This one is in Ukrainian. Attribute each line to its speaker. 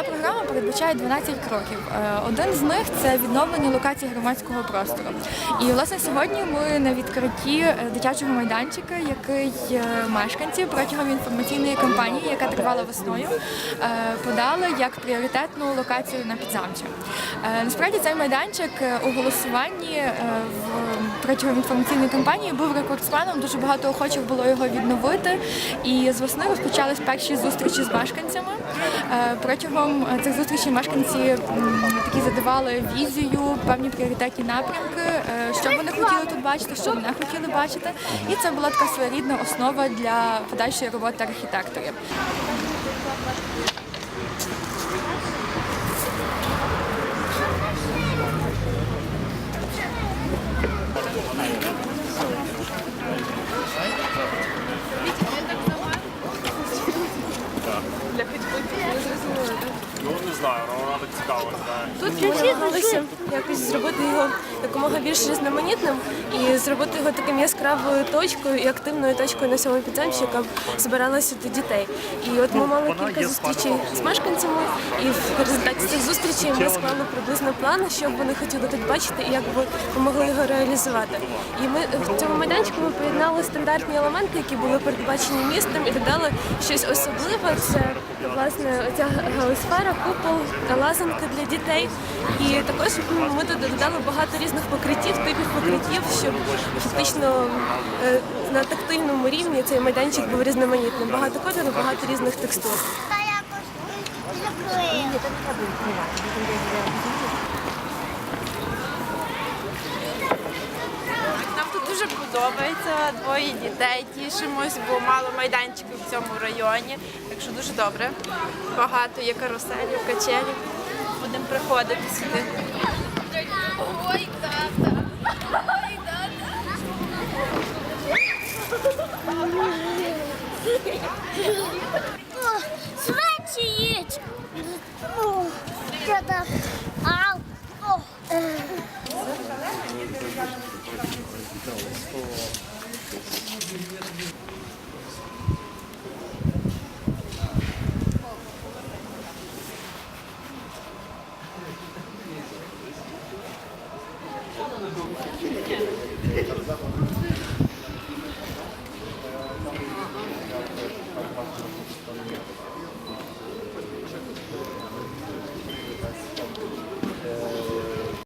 Speaker 1: Ця програма передбачає 12 кроків. Е, Один з них це відновлення локації громадського простору. І власне сьогодні ми на відкритті е, дитячого майданчика, який е, мешканці протягом інформаційної кампанії, яка тривала весною, подали як пріоритетну локацію на підзамче. Насправді цей майданчик у голосуванні в протягом інформаційної кампанії був рекордсменом. Дуже багато охочих було його відновити. І з весни розпочались перші зустрічі з мешканцями. Е, Протягом цих зустрічей мешканці такі задавали візію, певні пріоритетні напрямки, е, що вони хотіли тут бачити, що вони хотіли бачити. І це була така своєрідна основа для подальшої роботи архітекторів.
Speaker 2: Так цікаво.
Speaker 3: Тут намагалися якось зробити його якомога більш різноманітним і зробити його таким яскравою точкою і активною точкою на цьому підземці, яка б збирала сюди дітей. І от ми мали кілька зустрічей з мешканцями, і в результаті цих зустрічей ми склали приблизно план, що б вони хотіли тут бачити і як би ми могли його реалізувати. І ми в цьому майданчику ми поєднали стандартні елементи, які були передбачені містом, і додали щось особливе. Це власне оця галосфера, купол, лазанка для дітей. І також ми тут додали багато різних покриттів, типів покриттів, щоб фактично е, на тактильному рівні цей майданчик був різноманітним. Багато кольору, багато різних текстур.
Speaker 4: Нам тут дуже подобається, двоє дітей тішимось, бо мало майданчиків в цьому районі. Так що дуже добре. Багато є каруселів, качелів. Будемо приходити сюди.
Speaker 5: О, Швидше їдь. О, що там? Ау. О. е. Thank you.